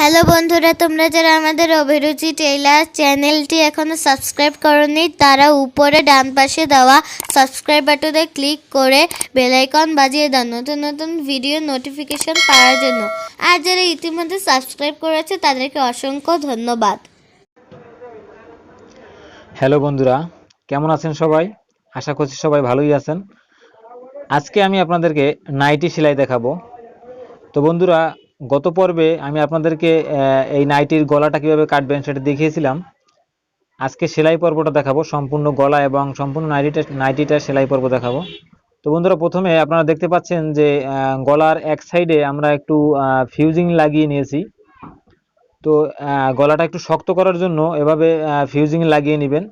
Hello বন্ধুরা, তোমরা যারা আমাদের অভিরুচি টেইলার চ্যানেলটি এখনও সাবস্ক্রাইব করনি, তারা উপরে ডান পাশে দেওয়া সাবস্ক্রাইব বাটনে ক্লিক করে বেল আইকন বাজিয়ে দাও, নতুন নতুন ভিডিও নোটিফিকেশন পাওয়ার জন্য। আর যারা ইতিমধ্যে সাবস্ক্রাইব করেছে, তাদেরকে অসংখ্য ধন্যবাদ। হ্যালো বন্ধুরা, কেমন আছেন সবাই? আশা করছি সবাই ভালোই আছেন। আজকে আমি আপনাদেরকে নাইটি সেলাই দেখাবো। তো বন্ধুরা গত পর্বে আমি আপনাদেরকে এই নাইটির গলাটা কীভাবে কাটবেন সেটা দেখিয়েছিলাম। আজকে সেলাই পর্বটা দেখাবো, সম্পূর্ণ গলা এবং সম্পূর্ণ নাইটিটা নাইটিটা সেলাই পর্ব দেখাবো। তো বন্ধুরা, প্রথমে আপনারা দেখতে পাচ্ছেন যে গলার এক সাইডে আমরা একটু ফিউজিং লাগিয়ে নিয়েছি। তো গলাটা একটু শক্ত করার জন্য এভাবে ফিউজিং লাগিয়ে নেবেন।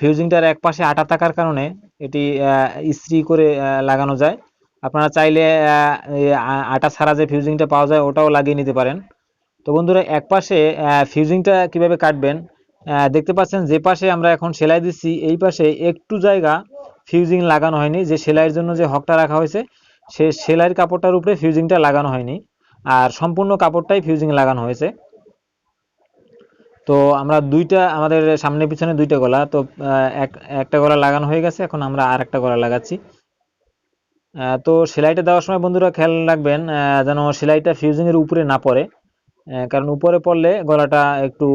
ফিউজিংটার এক পাশে আটা থাকার কারণে এটি ইস্ত্রি করে লাগানো যায়। আপনারা চাইলে আটা ছাড়া যে ফিউজিংটা পাওয়া যায়, ওটাও লাগিয়ে নিতে পারেন। তো বন্ধুরা, এক পাশে ফিউজিংটা কীভাবে কাটবেন দেখতে পাচ্ছেন যে পাশে আমরা এখন সেলাই দিচ্ছি, এই পাশে একটু জায়গা ফিউজিং লাগানো হয়নি, যে সেলাইয়ের জন্য যে হকটা রাখা হয়েছে, সে সেলাইয়ের কাপড়টার উপরে ফিউজিংটা লাগানো হয়নি। আর সম্পূর্ণ কাপড়টাই ফিউজিং লাগানো হয়েছে। তো আমরা দুইটা, আমাদের সামনে পিছনে দুইটা গলা, তো এক, একটা গলা লাগানো হয়ে গেছে, এখন আমরা আর একটা গলা লাগাচ্ছি। তো সেলাইটা দেওয়ার সময় বন্ধুরা খেয়াল রাখবেন যেন সেলাইটা ফিউজিং এর উপরে না পড়ে কারণ উপরে পড়লে গলাটা একটু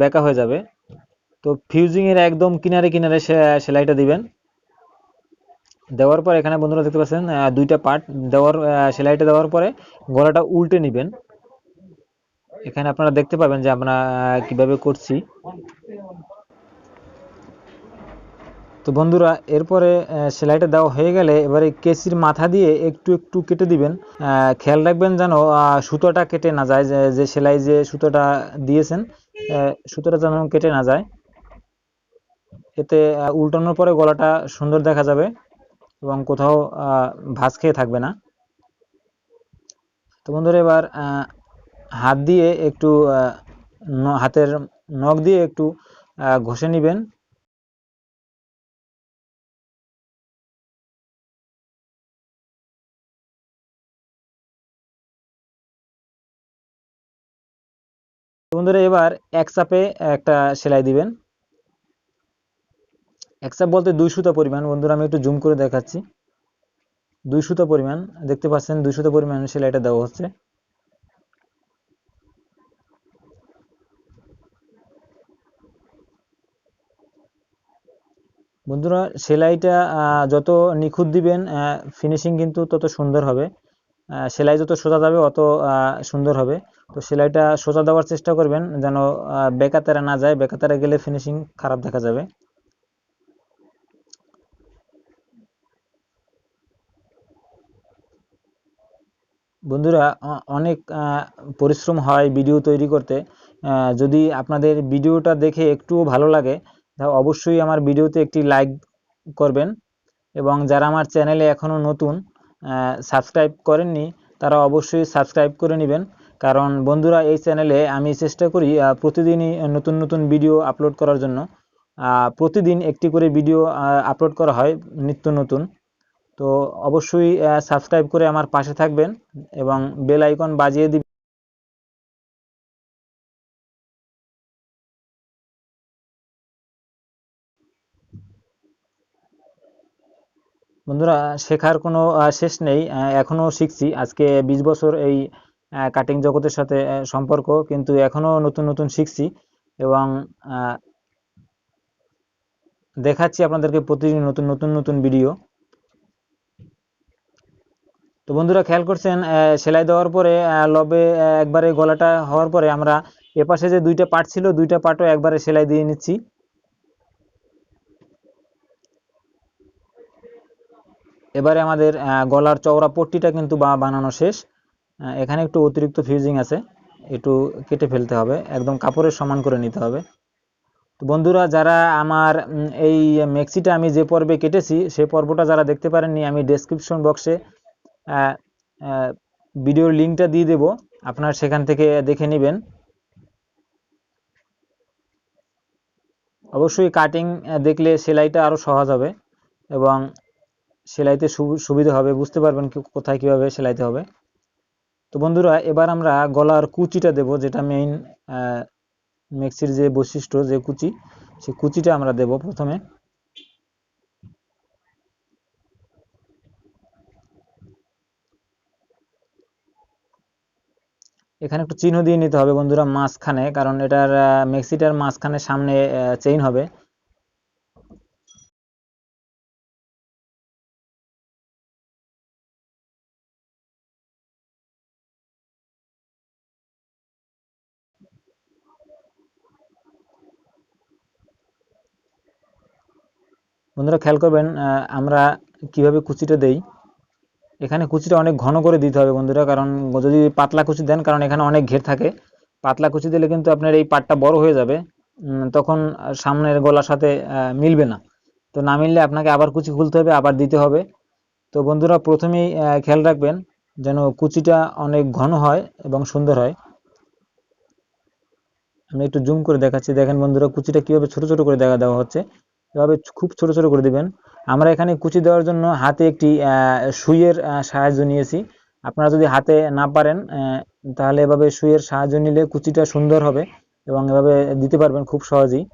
বেঁকা হয়ে যাবে। তো ফিউজিং এর একদম কিনারে কিনারে সেলাইটা দিবেন। দেওয়ার পর এখানে বন্ধুরা দেখতে পাচ্ছেন দুইটা পার্ট দেওয়ার সেলাইটা দেওয়ার পরে গলাটা উল্টে নেবেন। এখানে আপনারা দেখতে পাবেন যে আমরা কীভাবে করছি। তো বন্ধুরা, এরপরে সেলাইটা দেওয়া হয়ে গেলে এবারে কেসির মাথা দিয়ে একটু একটু কেটে দিবেন। খেয়াল রাখবেন যেন সুতোটা কেটে না যায়, যে সেলাই যে সুতোটা দিয়েছেন সুতোটা যেন কেটে না যায়। এতে উল্টানোর পরে গলাটা সুন্দর দেখা যাবে এবং কোথাও ভাঁজ খেয়ে থাকবে না। তো বন্ধুরা, এবার হাত দিয়ে একটু হাতের নখ দিয়ে একটু ঘষে নিবেন। বন্ধুরা, এবার এক একটা সেলাই দিবেন। এক বলতে দুই সুতা পরিমাণ। বন্ধুরা, আমি একটু জুম করে দেখাচ্ছি। দুই সুতা পরিমাণ, দেখতে পাচ্ছেন দুই সুতা পরিমাণ সেলাইটা দেওয়া হচ্ছে। বন্ধুরা, সেলাইটা যত নিখুঁত দিবেন ফিনিশিং কিন্তু তত সুন্দর হবে। সেলাই যত সোজা যাবে, অত সুন্দর হবে। তো সেলাইটা সোজা দেওয়ার চেষ্টা করবেন যেন বেকাতেরা না যায়। বেকাতেরা গেলে ফিনিশিং খারাপ দেখা যাবে। বন্ধুরা অনেক পরিশ্রম হয় ভিডিও তৈরি করতে। যদি আপনাদের ভিডিওটা দেখে একটুও ভালো লাগে তাহলে অবশ্যই আমার ভিডিওতে একটি লাইক করবেন। এবং যারা আমার চ্যানেলে এখনও নতুন সাবস্ক্রাইব করেননি, তারা অবশ্যই সাবস্ক্রাইব করে নেবেন। কারণ বন্ধুরা এই চ্যানেলে আমি চেষ্টা করি প্রতিদিনই নতুন নতুন ভিডিও আপলোড করার জন্য। প্রতিদিন একটি করে ভিডিও আপলোড করা হয় নিত্য নতুন। তো অবশ্যই সাবস্ক্রাইব করে আমার পাশে থাকবেন এবং বেল আইকন বাজিয়ে দিবেন। বন্ধুরা শেখার কোনো শেষ নেই। আহ, এখনও শিখছি। আজকে বিশ বছর এই কাটিং জগতের সাথে সম্পর্ক, কিন্তু এখনও নতুন নতুন শিখছি এবং দেখাচ্ছি আপনাদেরকে প্রতিদিন নতুন নতুন নতুন ভিডিও তো বন্ধুরা, খেয়াল করছেন সেলাই দেওয়ার পরে লবে একবারে গলাটা হওয়ার পরে আমরা এপাশে যে দুইটা পার্ট ছিল, দুইটা পার্টও একবারে সেলাই দিয়ে নিচ্ছি। এবারে আমাদের গলার চওড়া পট্টিটা কিন্তু বানানো শেষ। এখানে একটু অতিরিক্ত ফিউজিং আছে, একটু কেটে ফেলতে হবে, একদম কাপড়ের সমান করে নিতে হবে। তো বন্ধুরা, যারা আমার এই মেক্সিটা আমি যে পর্বে কেটেছি, সে পর্বটা যারা দেখতে পারেননি, আমি ডেসক্রিপশন বক্সে ভিডিওর লিঙ্কটা দিয়ে দেব, আপনারা সেখান থেকে দেখে নেবেন। অবশ্যই কাটিং দেখলে সেলাইটা আরও সহজ হবে এবং সেলাইতে সুবিধা হবে, বুঝতে পারবেন কোথায় কীভাবে সেলাইতে হবে। তো বন্ধুরা, এবার আমরা গলার কুচিটা দেব, যেটা মেইন মিক্সির যে বৈশিষ্ট্য, যে কুচি, সেই কুচিটা আমরা দেব প্রথমে। এখানে একটু চিহ্ন দিয়ে নিতে হবে বন্ধুরা মাঝখানে, কারণ এটার মেক্সিটার মাঝখানে সামনে চেইন হবে। বন্ধুরা খেয়াল করবেন আমরা কীভাবে কুচিটা দেই? এখানে কুচিটা অনেক ঘন করে দিতে হবে বন্ধুরা, কারণ যদি পাতলা কুচি দেন, কারণ এখানে অনেক ঘের থাকে। পাতলা কুচি দিলে কিন্তু আপনার এই পাটটা বড় হয়ে যাবে তখন সামনের গলার সাথে মিলবে না। তো না মিললে আপনাকে আবার কুচি খুলতে হবে, আবার দিতে হবে। তো বন্ধুরা প্রথমেই খেয়াল রাখবেন যেন কুচিটা অনেক ঘন হয় এবং সুন্দর হয়। আমি একটু জুম করে দেখাচ্ছি। দেখেন বন্ধুরা, কুচিটা কীভাবে ছোট ছোট করে দেখা দেওয়া হচ্ছে। এভাবে খুব ছোট ছোট করে দিবেন। আমরা এখানে কুচি দেওয়ার জন্য হাতে একটি সুইয়ের সাহায্য নিয়েছি। আপনারা যদি হাতে না পারেন তাহলে এভাবে সুইয়ের সাহায্য নিলে কুচিটা সুন্দর হবে এবং এভাবে দিতে পারবেন খুব সহজেই।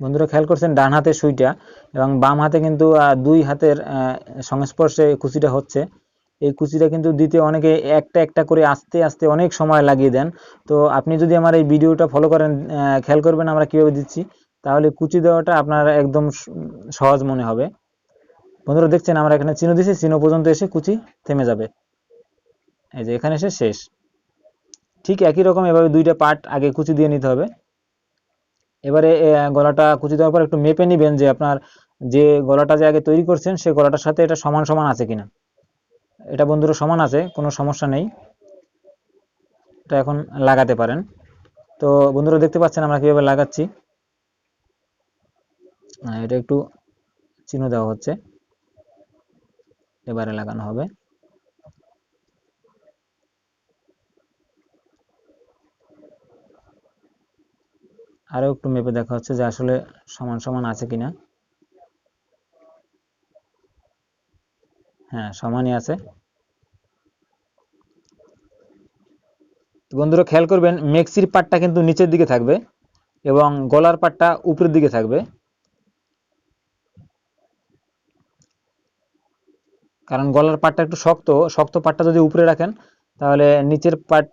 বন্ধুরা, খেয়াল করছেন ডান হাতে সুইটা এবং বাম হাতে কিন্তু দুই হাতের সংস্পর্শে কুচিটা হচ্ছে। এই কুচিটা কিন্তু দিতে অনেকে একটা একটা করে আস্তে আস্তে অনেক সময় লাগিয়ে দেন। তো আপনি যদি আমার এই ভিডিওটা ফলো করেন খেয়াল করবেন আমরা কীভাবে দিচ্ছি। তাহলে কুচি দেওয়াটা আপনার একদম সহজ মনে হবে। বন্ধুরা দেখছেন আমরা এখানে চিনো দিয়েছি, চিনো পর্যন্ত এসে কুচি থেমে যাবে। এই যে এখানে এসে শেষ। ঠিক একই রকম এভাবে দুইটা পার্ট আগে কুচি দিয়ে নিতে হবে। এবারে গলাটা কুচি দেওয়ার পর একটু মেপে নিবেন যে আপনার যে গলাটা যে আগে তৈরি করছেন সেই গলাটার সাথে এটা সমান সমান আছে কিনা। এটা বন্ধুরা সমান আছে, কোনো সমস্যা নেই। এটা এখন লাগাতে পারেন। তো বন্ধুরা দেখতে পাচ্ছেন আমরা কীভাবে লাগাচ্ছি। এটা একটু চিহ্ন দেওয়া হচ্ছে। এবারে লাগানো হবে। আরও একটু মেপে দেখা হচ্ছে যে আসলে সমান সমান আছে কিনা। হ্যাঁ সমানই আছে। বন্ধুরা খেয়াল করবেন মেক্সির পাটটা কিন্তু নিচের দিকে থাকবে এবং গলার পাটটা উপরের দিকে থাকবে। কারণ গলার পাটটা একটু শক্ত শক্ত পাটটা যদি উপরে রাখেন, তাহলে নিচের পাট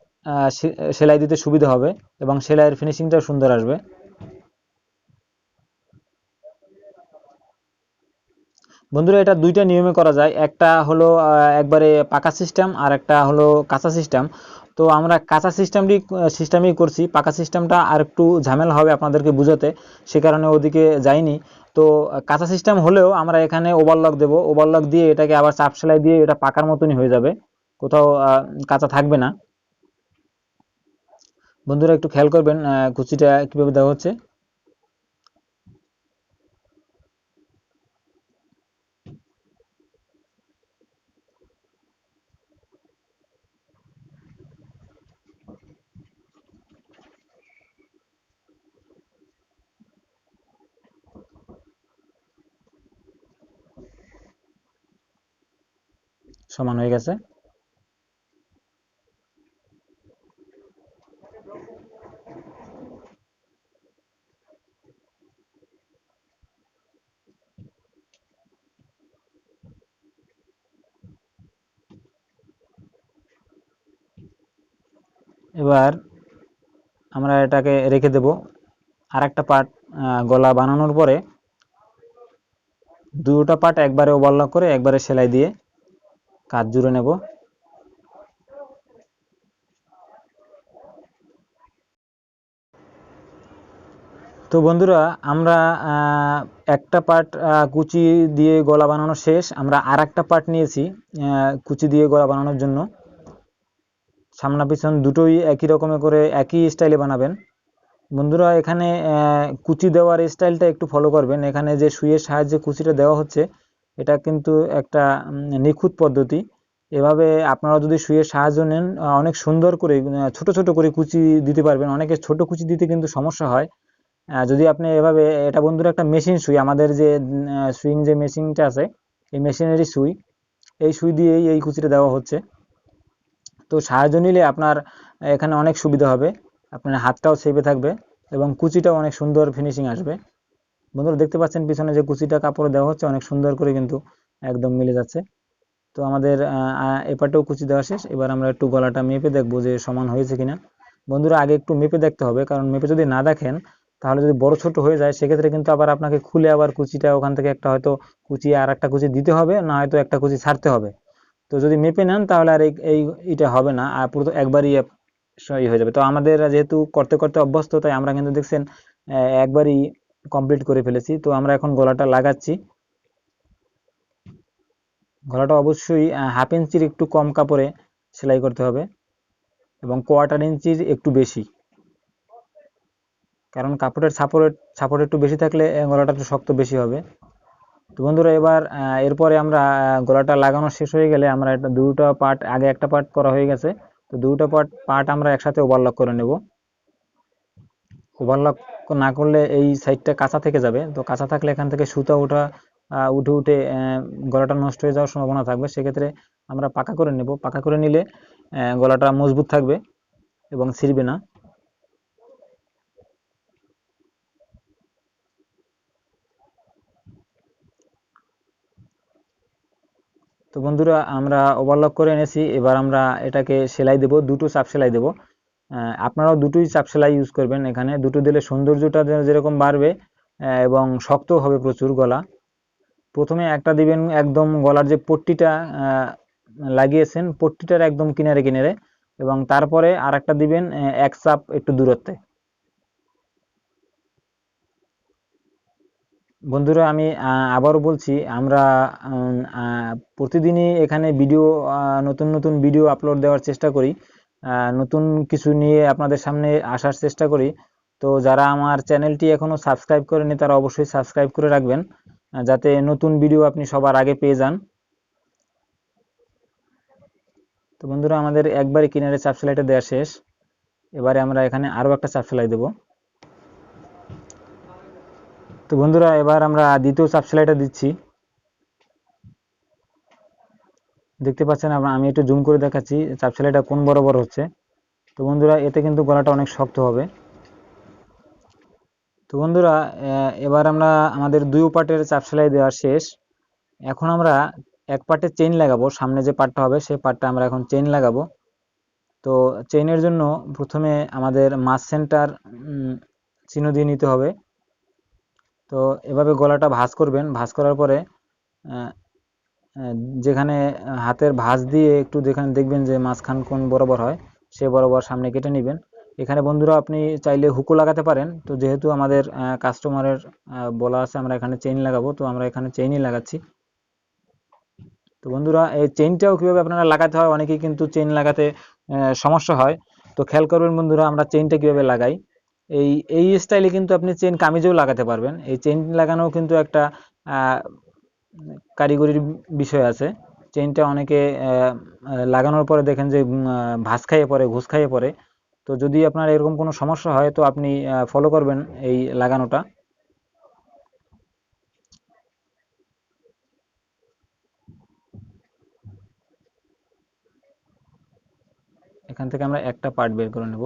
সেলাই দিতে সুবিধা হবে এবং সেলাইয়ের ফিনিশিংটাও সুন্দর আসবে। বন্ধুরা, এটা দুইটা নিয়মে করা যায়। একটা হলো একবারে পাকা সিস্টেম আর একটা হলো কাঁচা সিস্টেম তো আমরা কাঁচা সিস্টেমটি সিস্টেমই করছি। পাকা সিস্টেমটা আর একটু ঝামেলা হবে আপনাদেরকে বুঝাতে, সে কারণে ওদিকে যাইনি। তো কাঁচা সিস্টেম হলেও আমরা এখানে ওভারলক দেব। ওভারলক দিয়ে এটাকে আবার চাপ সেলাই দিয়ে এটা পাকার মতনই হয়ে যাবে। কোথাও কাঁচা থাকবে না। বন্ধুরা একটু খেয়াল করবেন কুচিটা কীভাবে দেওয়া হচ্ছে। সমান হয়ে গেছে। এবার আমরা এটাকে রেখে দেব। আর একটা পার্ট গলা বানানোর পরে দুটো পার্ট একবারে ওভারলক করে একবারে সেলাই দিয়ে কাজ জুড়ে নেব। তো বন্ধুরা, আমরা একটা পার্ট কুচি দিয়ে গলা বানানো শেষ। আমরা আর একটা পার্ট নিয়েছি কুচি দিয়ে গলা বানানোর জন্য। সামনা পিছন দুটোই একই রকমের করে একই স্টাইলে বানাবেন। বন্ধুরা, এখানে কুচি দেওয়ার স্টাইলটা একটু ফলো করবেন। এখানে যে সুইয়ের সাহায্যে কুচিটা দেওয়া হচ্ছে এটা কিন্তু একটা নিখুঁত পদ্ধতি। এভাবে আপনারা যদি সুইয়ের সাহায্য নেন অনেক সুন্দর করে ছোট ছোট করে কুচি দিতে পারবেন। অনেকে ছোট কুচি দিতে কিন্তু সমস্যা হয়। যদি আপনি এভাবে, এটা বন্ধুরা একটা মেশিন সুই, আমাদের যে সুইং যে মেশিনটা আছে, এই মেশিনারি সুই। এই সুই দিয়েই এই কুচিটা দেওয়া হচ্ছে। তো সাহায্য নিলে আপনার, এখানে অনেক সুবিধা হবে। আপনার হাতটাও সেভে থাকবে এবং কুচিটাও অনেক সুন্দর ফিনিশিং আসবে। বন্ধুরা দেখতে পাচ্ছেন পিছনে যে কুচিটা কাপড়ে দেওয়া হচ্ছে, অনেক সুন্দর করে কিন্তু একদম মিলে যাচ্ছে। তো আমাদের এপাটেও কুচি দেওয়া শেষ। এবার আমরা একটু গলাটা মেপে দেখব যে সমান হয়েছে কিনা। বন্ধুরা আগে একটু মেপে দেখতে হবে, কারণ মেপে যদি না দেখেন, তাহলে যদি বড় ছোট হয়ে যায়, সেক্ষেত্রে কিন্তু আবার আপনাকে খুলে আবার কুচিটা ওখান থেকে একটা হয়তো কুচি আর একটা কুচি দিতে হবে, না হয়তো একটা কুচি ছাড়তে হবে। তো যদি মেপে নেন, তাহলে আর এই এই এটা হবে না, আর পুরো একবারই ই হয়ে যাবে। তো আমাদের যেহেতু করতে করতে অভ্যস্ত, তাই আমরা কিন্তু দেখছেন একবারই কমপ্লিট করে ফেলেছি। তো আমরা এখন গলাটা লাগাচ্ছি। গলাটা অবশ্যই হাফ ইঞ্চির একটু কম কাপড়ে সেলাই করতে হবে এবং কোয়ার্টার ইঞ্চির একটু বেশি। কারণ কাপড়ের সাপোর্ট সাপোর্ট একটু বেশি থাকলে গলাটা একটু শক্ত বেশি হবে। তো বন্ধুরা, এবার এরপরে আমরা গলাটা লাগানো শেষ হয়ে গেলে আমরা একটা দুটো পার্ট আগে একটা পার্ট করা হয়ে গেছে। তো দুটো পার্ট পার্ট আমরা একসাথে ওভারলক করে নেব। ওভারলক না করলে এই সাইডটা কাঁচা থেকে যাবে। তো কাঁচা থাকলে এখান থেকে সুতা ওঠা উঠে উঠে গলাটা নষ্ট হয়ে যাওয়ার সম্ভাবনা থাকবে। সেক্ষেত্রে আমরা পাকা করে নেব। পাকা করে নিলে গলাটা মজবুত থাকবে এবং ছিঁড়বে না। তো বন্ধুরা, আমরা ওভারলক করে এনেছি। এবার আমরা এটাকে সেলাই দেব। দুটো চাপ সেলাই দেব। আপনারাও দুটোই চাপ সেলাই ইউজ করবেন এখানে। দুটো দিলে সৌন্দর্যটা যেরকম বাড়বে এবং শক্ত হবে প্রচুর গলা। প্রথমে একটা দিবেন একদম গলার যে পট্টিটা লাগিয়েছেন, পট্টিটার একদম কিনারে কিনারে, এবং তারপরে আর একটা দিবেন এক চাপ একটু দূরত্বে। বন্ধুরা, আমি আবারও বলছি, আমরা প্রতিদিনই এখানে ভিডিও নতুন নতুন ভিডিও আপলোড দেওয়ার চেষ্টা করি। নতুন কিছু নিয়ে আপনাদের সামনে আসার চেষ্টা করি। তো যারা আমার চ্যানেলটি এখনও সাবস্ক্রাইব করেনি তারা অবশ্যই সাবস্ক্রাইব করে রাখবেন যাতে নতুন ভিডিও আপনি সবার আগে পেয়ে যান। তো বন্ধুরা, আমাদের একবারই কিনারে চাপ সেলাইটা দেওয়া শেষ। এবারে আমরা এখানে আরও একটা চাপ সেলাই দেবো। তো বন্ধুরা, এবার আমরা দ্বিতীয় চাপ সেলাইটা দিচ্ছি। দেখতে পাচ্ছেন আমি একটু জুম করে দেখাচ্ছি চাপ সেলাইটা কোন বরাবর হচ্ছে। তো বন্ধুরা, এতে কিন্তু গলাটা অনেক শক্ত হবে। তো বন্ধুরা এবার আমরা আমাদের দুই পার্টের চাপ সেলাই দেওয়া শেষ। এখন আমরা এক পার্টে চেইন লাগাবো, সামনে যে পার্টটা হবে সেই পার্টটা আমরা এখন চেইন লাগাবো। তো চেইনের জন্য প্রথমে আমাদের মাস সেন্টার চিহ্ন দিয়ে নিতে হবে। তো এভাবে গলাটা ভাঁজ করবেন, ভাঁজ করার পরে যেখানে হাতের ভাঁজ দিয়ে একটু যেখানে দেখবেন যে মাঝখান কোন বরাবর হয়, সে বরাবর সামনে কেটে নেবেন। এখানে বন্ধুরা, আপনি চাইলে হুকও লাগাতে পারেন। তো যেহেতু আমাদের কাস্টমারের বলা আছে, আমরা এখানে চেইন লাগাবো, তো আমরা এখানে চেইনই লাগাচ্ছি। তো বন্ধুরা, এই চেইনটাও কীভাবে আপনারা লাগাতে হয়? অনেকেই কিন্তু চেইন লাগাতে সমস্যা হয়। তো খেয়াল করবেন বন্ধুরা, আমরা চেইনটা কীভাবে লাগাই? এই এই স্টাইলে কিন্তু আপনি চেন কামিজেও লাগাতে পারবেন। এই চেন লাগানো কিন্তু একটা কারিগরির বিষয় আছে। চেনটা অনেকে লাগানোর পরে দেখেন যে ভাস খাইয়ে পড়ে, ঘুষ খাইয়ে পড়ে। তো যদি আপনার এরকম কোনো সমস্যা হয়, তো আপনি ফলো করবেন এই লাগানোটা। এখান থেকে আমরা একটা পার্ট বের করে নেব।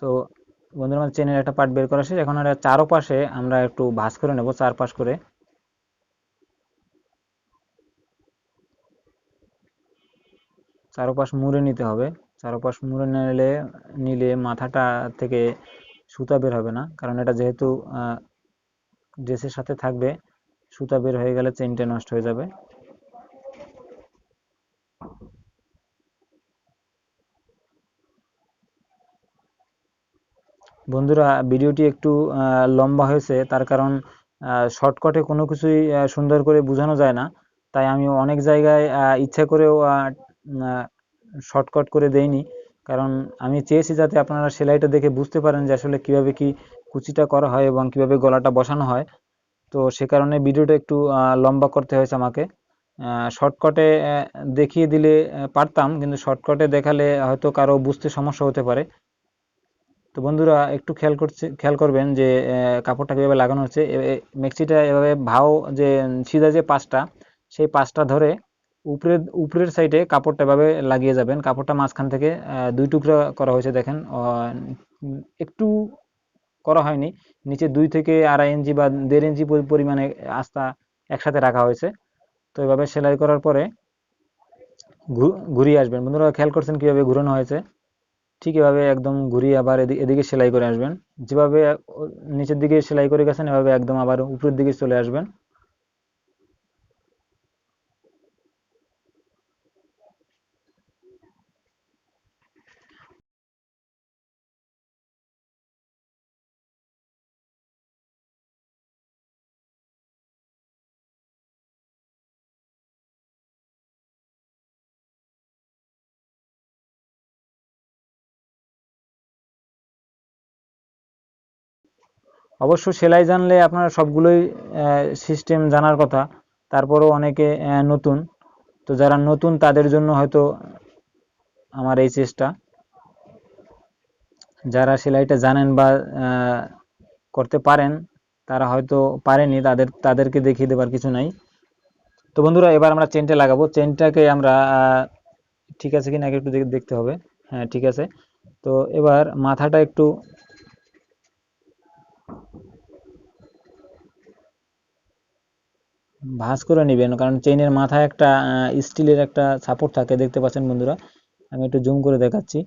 তো বন্ধুরা, আমাদের চেনের একটা পার্ট বের করা শেষ। এখন আর চারোপাশে আমরা একটু ভাঁজ করে নেব চারপাশ করে। চারোপাশ মুড়ে নিতে হবে। চারোপাশ মুড়ে নিলে নিলে মাথাটা থেকে সুতা বের হবে না, কারণ এটা যেহেতু ড্রেসের সাথে থাকবে, সুতা বের হয়ে গেলে চেনটা নষ্ট হয়ে যাবে। বন্ধুরা, ভিডিওটি একটু লম্বা হয়েছে, তার কারণ শর্টকাটে কোনো কিছুই সুন্দর করে বোঝানো যায় না। তাই আমি অনেক জায়গায় ইচ্ছা করেও শর্টকাট করে দেইনি। কারণ আমি চেয়েছি যাতে আপনারা সেলাইটা দেখে বুঝতে পারেন যে আসলে কীভাবে কি কুচিটা করা হয় এবং কীভাবে গলাটা বসানো হয়। তো সে কারণে ভিডিওটা একটু লম্বা করতে হয়েছে আমাকে। শর্টকাটে দেখিয়ে দিলে পারতাম, কিন্তু শর্টকাটে দেখালে হয়তো কারও বুঝতে সমস্যা হতে পারে। তো বন্ধুরা একটু খেয়াল করছে, খেয়াল করবেন যে কাপড়টা কীভাবে লাগানো হচ্ছে। মেক্সিটা এভাবে ভাও যে, সিধা যে পাশটা, সেই পাশটা ধরে উপরের উপরের সাইডে কাপড়টা এভাবে লাগিয়ে যাবেন। কাপড়টা মাঝখান থেকে দুই টুকরা করা হয়েছে দেখেন। একটু করা হয়নি। নিচে দুই থেকে আড়াই ইঞ্চি বা দেড় ইঞ্চি পরিমাণে আস্তা একসাথে রাখা হয়েছে। তো এভাবে সেলাই করার পরে ঘুরিয়ে আসবেন। বন্ধুরা খেয়াল করছেন কীভাবে ঘুরানো হয়েছে? ঠিক এভাবে একদম ঘুরিয়ে আবার এদি- এদিকে সেলাই করে আসবেন। যেভাবে, নিচের দিকে সেলাই করে গেছেন, এভাবে একদম আবার উপরের দিকে চলে আসবেন। অবশ্য সেলাই জানলে আপনার সবগুলোই সিস্টেম জানার কথা। তারপরও অনেকে নতুন। তো যারা নতুন, তাদের জন্য হয়তো আমার এই চেষ্টা। যারা সেলাইটা জানেন বা করতে পারেন, তারা হয়তো পারেনি, তাদের, তাদেরকে দেখিয়ে দেবার কিছু নাই। তো বন্ধুরা, এবার আমরা চেনটা লাগাবো। চেনটাকে আমরা ঠিক আছে কিনা আগে একটু দেখ- দেখতে হবে। হ্যাঁ ঠিক আছে। তো এবার মাথাটা একটু ভাঁজ করে নেবেন, কারণ চেইনের মাথায় একটা স্টিলের একটা সাপোর্ট থাকে, দেখতে পাচ্ছেন বন্ধুরা। আমি একটু জুম করে দেখাচ্ছি।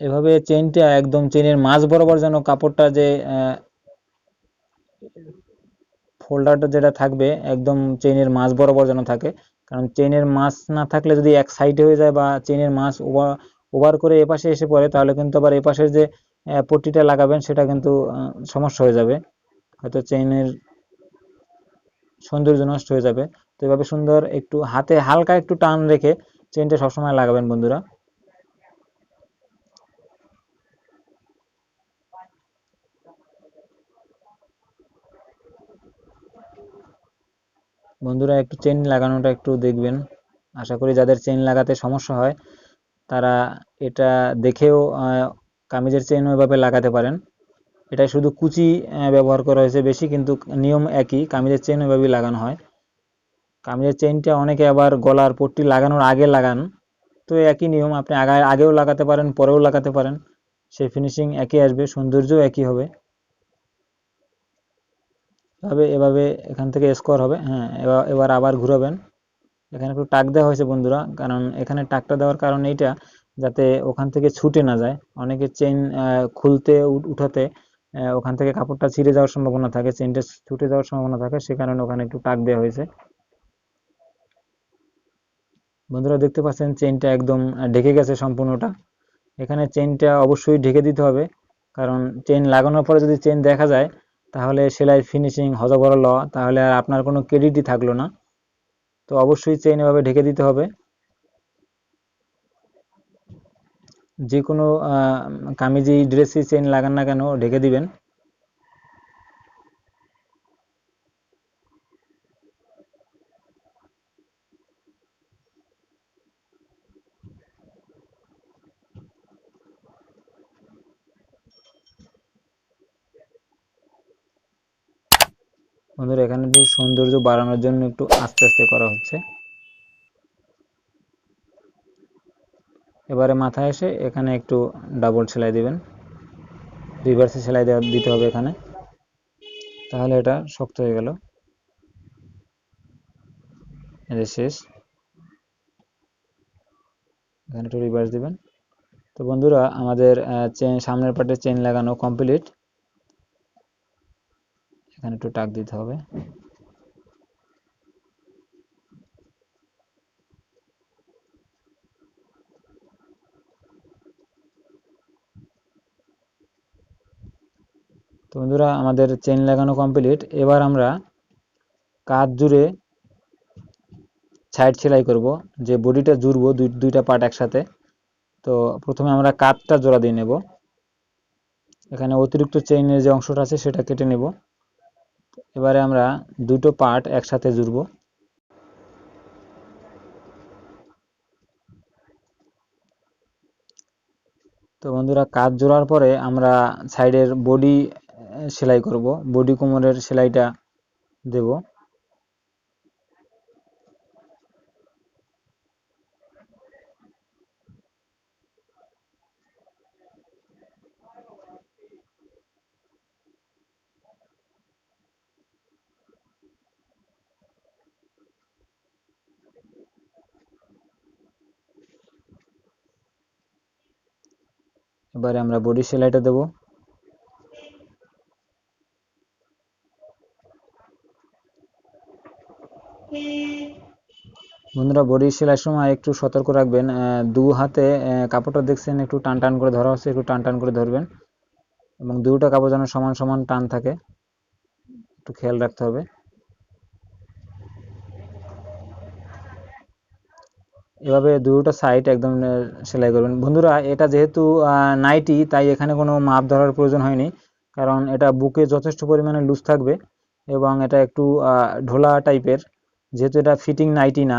এভাবে চেইনটা একদম চেইনের মাঝ বরাবর যেন কাপড়টা যে ফোল্ডারটা যেটা থাকবে, একদম চেইনের মাঝ বরাবর যেন থাকে। কারণ চেইনের মাছ না থাকলে যদি এক সাইডে হয়ে যায় বা চেইনের মাছ ওভার ওভার করে এপাশে এসে পড়ে, তাহলে কিন্তু আবার এপাশের যে পট্টিটা লাগাবেন, সেটা কিন্তু সমস্যা হয়ে যাবে। হয়তো চেইনের সৌন্দর্য নষ্ট হয়ে যাবে। তো এভাবে সুন্দর একটু হাতে হালকা একটু টান রেখে চেনটা সবসময় লাগাবেন বন্ধুরা। বন্ধুরা, একটু চেন লাগানোটা একটু দেখবেন। আশা করি যাদের চেন লাগাতে সমস্যা হয়, তারা এটা দেখেও কামিজের চেন ওইভাবে লাগাতে পারেন। এটা শুধু কুচি ব্যবহার করা হয়েছে বেশি, কিন্তু নিয়ম একই, কামিজের চেন ওইভাবেই লাগানো হয়। কামিজের চেইনটা অনেকে আবার গলার পট্টি লাগানোর আগে লাগান। তো একই নিয়ম, আপনি আগে, আগেও লাগাতে পারেন, পরেও লাগাতে পারেন। সেই ফিনিশিং একই আসবে, সৌন্দর্যও একই হবে। এভাবে এভাবে এখান থেকে স্কোয়ার হবে। হ্যাঁ এবার আবার ঘুরাবেন। এখানে একটু টাক দেওয়া হয়েছে বন্ধুরা, কারণ এখানে টাকটা দেওয়ার কারণ এইটা যাতে ওখান থেকে ছুটে না যায়। অনেকে চেন খুলতে, উঠ- উঠাতে ওখান থেকে কাপড়টা ছিঁড়ে যাওয়ার সম্ভাবনা থাকে চেইনটা ছুটে যাওয়ার সম্ভাবনা থাকে, সে কারণে ওখানে একটু টাক দেওয়া হয়েছে। বন্ধুরা, দেখতে পাচ্ছেন চেইনটা একদম ঢেকে গেছে সম্পূর্ণটা। এখানে চেনটা অবশ্যই ঢেকে দিতে হবে, কারণ চেইন লাগানোর পরে যদি চেন দেখা যায়, তাহলে সেলাই ফিনিশিং হজবরল, তাহলে আর আপনার কোনো ক্রেডিটই থাকল না। তো অবশ্যই চেইন এভাবে ঢেকে দিতে হবে। যে কোনো কামিজে ড্রেসে চেইন লাগান না কেন, ঢেকে দিবেন। বন্ধুরা, এখানে একটু সৌন্দর্য বাড়ানোর জন্য একটু আস্তে আস্তে করা হচ্ছে। এবারে মাথায় এসে এখানে একটু ডাবল সেলাই দিবেন। রিভার্সে সেলাই দেওয়া দিতে হবে এখানে। তাহলে এটা শক্ত হয়ে গেল। শেষ। এখানে একটু রিভার্স দিবেন। তো বন্ধুরা, আমাদের চেন সামনের পার্টে চেন লাগানো কমপ্লিট এখানে একটু টাক দিতে হবে। তো বন্ধুরা, আমাদের চেন লাগানো কমপ্লিট এবার আমরা কাঁধ জুড়ে সাইড সেলাই করব। যে বডিটা জুড়বো, দুই, দুইটা পার্ট একসাথে। তো প্রথমে আমরা কাঁধটা জোড়া দিয়ে নেব। এখানে অতিরিক্ত চেইনের যে অংশটা আছে, সেটা কেটে নেব। এবারে আমরা দুটো পার্ট একসাথে জুড়বো। তো বন্ধুরা কাজ জোড়ার পরে আমরা সাইডের বডি সেলাই করব। বডি কোমরের সেলাইটা দেব। এবারে আমরা বডি সেলাইটা দেব। বন্ধুরা, বডি সেলাইয়ের সময় একটু সতর্ক রাখবেন। দু হাতে কাপড়টা দেখছেন, একটু টান টান করে ধরা হচ্ছে, একটু টান টান করে ধরবেন। এবং দুটো কাপড় যেন সমান সমান টান থাকে, একটু খেয়াল রাখতে হবে। এভাবে দুটো সাইড একদম সেলাই করবেন। বন্ধুরা, এটা যেহেতু নাইটি, তাই এখানে কোনো মাপ ধরার প্রয়োজন হয়নি। কারণ এটা বুকে যথেষ্ট পরিমাণে লুজ থাকবে এবং এটা একটু ঢোলা টাইপের যেহেতু এটা ফিটিং নাইটি না,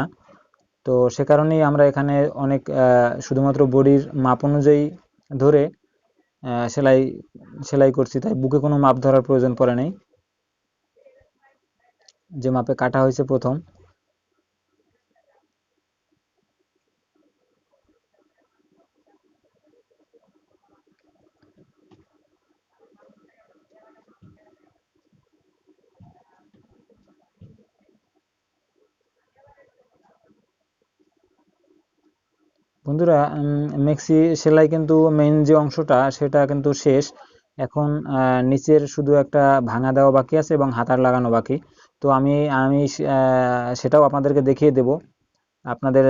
তো সে কারণেই আমরা এখানে অনেক শুধুমাত্র বডির মাপ অনুযায়ী ধরে সেলাই সেলাই করছি। তাই বুকে কোনো মাপ ধরার প্রয়োজন পড়ে নাই। যে মাপে কাটা হয়েছে প্রথম। বন্ধুরা মেক্সি সেলাই কিন্তু মেইন যে অংশটা, সেটা কিন্তু শেষ। এখন নিচের শুধু একটা ভাঙা দেওয়া বাকি আছে এবং হাতার লাগানো বাকি। তো আমি আমি সেটাও আপনাদেরকে দেখিয়ে দেব। আপনাদের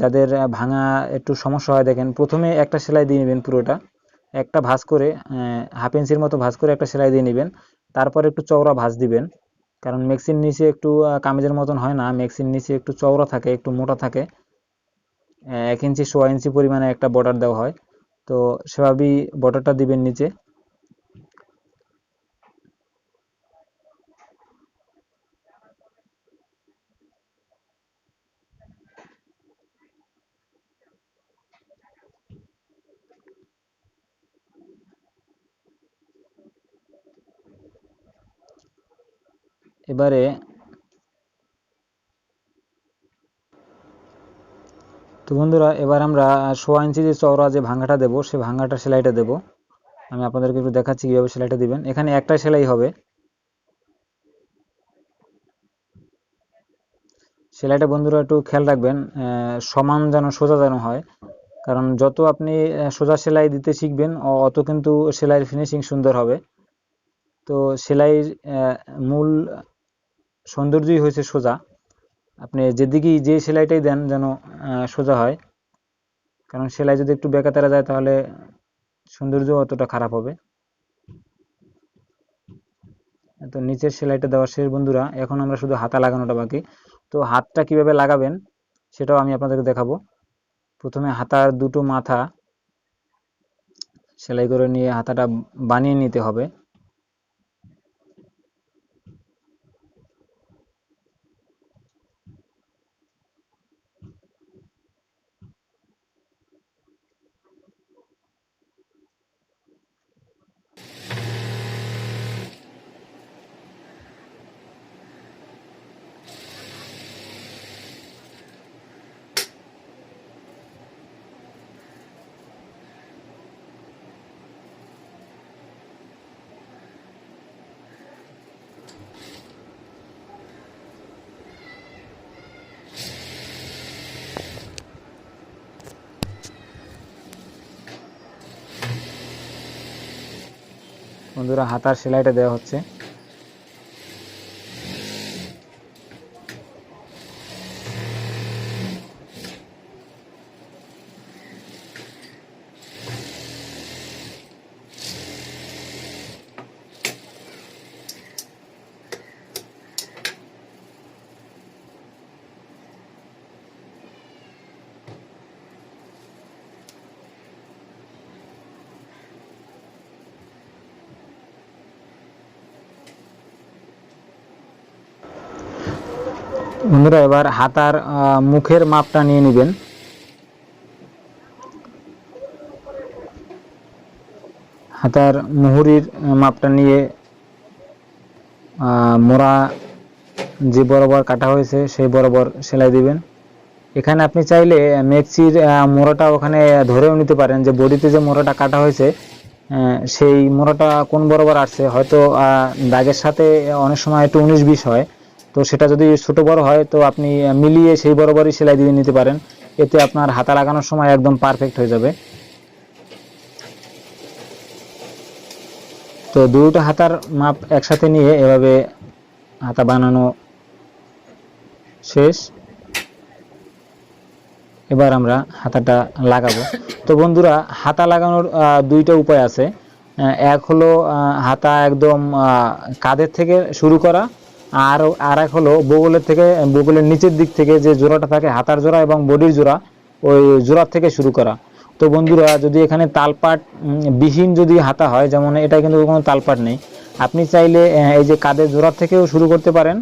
যাদের ভাঙা একটু সমস্যা হয়, দেখেন, প্রথমে একটা সেলাই দিয়ে নেবেন পুরোটা। একটা ভাঁজ করে হাফ ইঞ্চির মতো ভাঁজ করে একটা সেলাই দিয়ে নেবেন। তারপর একটু চওড়া ভাঁজ দিবেন। কারণ মেক্সির নিচে একটু কামিজের মতন হয় না। মেক্সির নিচে একটু চওড়া থাকে, একটু মোটা থাকে। এক ইঞ্চি, সোয়া ইঞ্চি পরিমাণে একটা বর্ডার দেওয়া হয়। তো সেভাবেই বর্ডারটা দিবেন নিচে। এবারে তো বন্ধুরা, এবার আমরা সোয়া ইঞ্চি যে চওড়া যে ভাঙাটা দেবো, সে ভাঙাটা সেলাইটা দেবো। আমি আপনাদেরকে একটু দেখাচ্ছি কীভাবে সেলাইটা দিবেন। এখানে একটা সেলাই হবে। সেলাইটা বন্ধুরা একটু খেয়াল রাখবেন সমান যেন সোজা যেন হয়। কারণ যত আপনি সোজা সেলাই দিতে শিখবেন অত কিন্তু সেলাইয়ের ফিনিশিং সুন্দর হবে। তো সেলাইয়ের মূল সৌন্দর্যই হয়েছে সোজা। আপনি যেদিকেই যে সেলাইটাই দেন যেন সোজা হয়। কারণ সেলাই যদি একটু বেঁকা তেরা যায় তাহলে সৌন্দর্য অতটা খারাপ হবে। তো নিচের সেলাইটা দেওয়া শেষ বন্ধুরা, এখন আমরা শুধু হাতা লাগানোটা বাকি। তো হাতটা কীভাবে লাগাবেন সেটাও আমি আপনাদেরকে দেখাবো। প্রথমে হাতার দুটো মাথা সেলাই করে নিয়ে হাতাটা বানিয়ে নিতে হবে বন্ধুরা হাতার সেলাইটা দেওয়া হচ্ছে। বন্ধুরা, এবার হাতার মুখের মাপটা নিয়ে নেবেন। হাতার মুহুরির মাপটা নিয়ে মোড়া যে বরাবর কাটা হয়েছে, সেই বরাবর সেলাই দিবেন। এখানে আপনি চাইলে মেক্সির মোড়াটা ওখানে ধরেও নিতে পারেন যে বডিতে যে মোড়াটা কাটা হয়েছে সেই মোড়াটা কোন বরাবর আসছে? হয়তো দাগের সাথে অনেক সময় একটু উনিশ বিশ হয়। তো সেটা যদি ছোট বড় হয়, তো আপনি মিলিয়ে সেই বরাবরই সেলাই দিয়ে নিতে পারেন। এতে আপনার হাতা লাগানোর সময় একদম পারফেক্ট হয়ে যাবে। তো দুটো হাতার মাপ একসাথে নিয়ে এভাবে হাতা বানানো শেষ। এবার আমরা হাতাটা লাগাবো। তো বন্ধুরা, হাতা লাগানোর দুইটা উপায় আছে। এক হলো হাতা একদম কাঁধের থেকে শুরু করা আর আর এক হলো বগলের থেকে বগলের নিচের দিক থেকে যে জোড়াটা থাকে হাতার জোড়া এবং বডির জোড়া ওই জোড়ার থেকে শুরু করা। তো বন্ধুরা যদি এখানে তালপাট বিহীন যদি হাতা হয় যেমন এটা কিন্তু কোনো তালপাট নেই আপনি চাইলে এই যে কাদের জোড়ার থেকেও শুরু করতে পারেন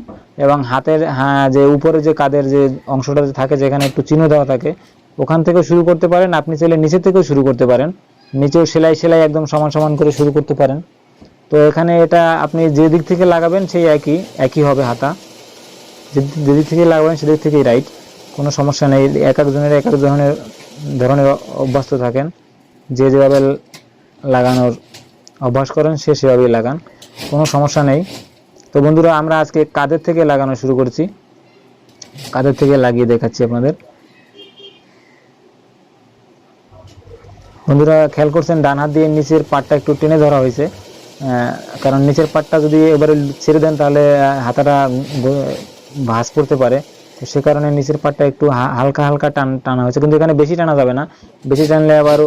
এবং হাতের হ্যাঁ, যে উপরে যে কাদের যে অংশটা থাকে যেখানে একটু চিহ্ন দেওয়া থাকে ওখান থেকেও শুরু করতে পারেন। আপনি চাইলে নিচে থেকেও শুরু করতে পারেন। নিচেও সেলাই সেলাই একদম সমান সমান করে শুরু করতে পারেন। তো এখানে এটা আপনি যে দিক থেকে লাগাবেন সেই একই একই হবে হাতা। যে যে দিক থেকে লাগাবেন সেদিক থেকেই রাইট কোনো সমস্যা নেই, এক একজনের এক এক ধরনের ধরনের অভ্যস্ত থাকেন। যে যেভাবে লাগানোর অভ্যাস করেন, সে সেভাবেই লাগান। কোনো সমস্যা নেই। তো বন্ধুরা, আমরা আজকে কাদের থেকে লাগানো শুরু করছি? কাদের থেকে লাগিয়ে দেখাচ্ছি আপনাদের? বন্ধুরা, খেয়াল করছেন, ডান হাত দিয়ে নিচের পাটটা একটু টেনে ধরা হয়েছে। কারণ নিচের পাটটা যদি এবারে ছেড়ে দেন তাহলে হাতাটা ভাঁজ পড়তে পারে। তো সে কারণে নিচের পাটটা একটু হালকা হালকা টান, টানা হয়েছে। কিন্তু এখানে বেশি টানা যাবে না। বেশি টানলে আবার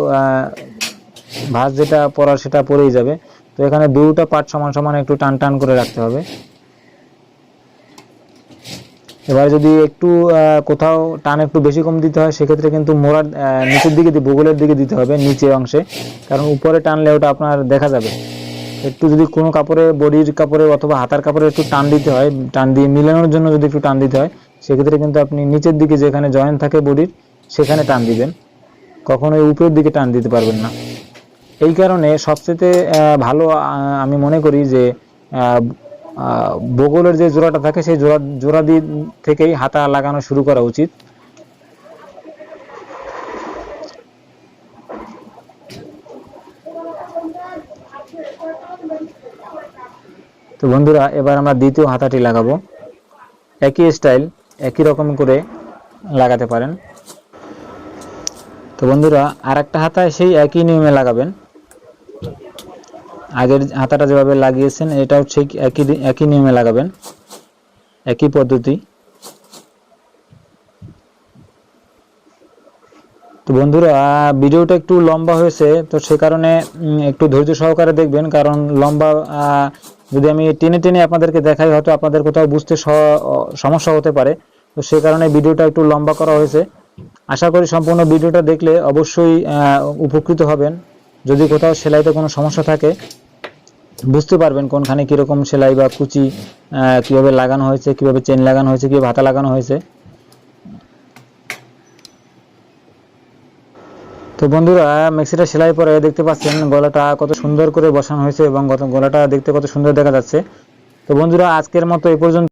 ভাঁজ যেটা পড়ার সেটা পড়েই যাবে। তো এখানে দুটো পাট সমান সমান একটু টান টান করে রাখতে হবে। এবার যদি একটু কোথাও টান একটু বেশি কম দিতে হয়, সেক্ষেত্রে কিন্তু মোড়ার নিচের দিকে বগলের দিকে দিতে হবে, নিচে অংশে। কারণ উপরে টানলে ওটা আপনার দেখা যাবে। একটু যদি কোনো কাপড়ে, বডির কাপড়ে অথবা হাতার কাপড়ে একটু টান দিতে হয়, টান দিয়ে মিলানোর জন্য যদি একটু টান দিতে হয়, সেক্ষেত্রে কিন্তু আপনি নিচের দিকে যেখানে জয়েন্ট থাকে বডির, সেখানে টান দিবেন। কখনোই উপরের দিকে টান দিতে পারবেন না। এই কারণে সবচেয়ে ভালো আমি মনে করি যে বগলের যে জোড়াটা থাকে, সেই জোড়া জোড়া দিয়ে থেকেই হাতা লাগানো শুরু করা উচিত। তো বন্ধুরা, এবার আমরা দ্বিতীয় হাতাটি লাগাবো। একই স্টাইল একই রকম করে লাগাতে পারেন। তো বন্ধুরা আর একটা হাতায় সেই একই নিয়মে লাগাবেন। আগের হাতাটা যেভাবে লাগিয়েছেন, এটাও ঠিক একই একই নিয়মে লাগাবেন। একই পদ্ধতি। তো বন্ধুরা, ভিডিওটা একটু লম্বা হয়েছে, তো সে কারণে একটু ধৈর্য সহকারে দেখবেন, কারণ লম্বা যদি আমি টেনে টেনে আপনাদেরকে দেখাই, হয়তো আপনাদের কোথাও বুঝতে সমস্যা হতে পারে। তো সে কারণে ভিডিওটা একটু লম্বা করা হয়েছে। আশা করি সম্পূর্ণ ভিডিওটা দেখলে অবশ্যই উপকৃত হবেন। যদি কোথাও সেলাইতে কোনো সমস্যা থাকে, বুঝতে পারবেন কোনখানে কীরকম সেলাই বা কুচি কীভাবে লাগানো হয়েছে, কীভাবে চেন লাগানো হয়েছে, কীভাবে ভাতা লাগানো হয়েছে। তো বন্ধুরা, মেক্সিটা সেলাই পরে দেখতে পাচ্ছেন গলাটা কত সুন্দর করে বসানো হয়েছে এবং গলাটা দেখতে কত সুন্দর দেখা যাচ্ছে। তো বন্ধুরা, আজকের মতো এই পর্যন্ত।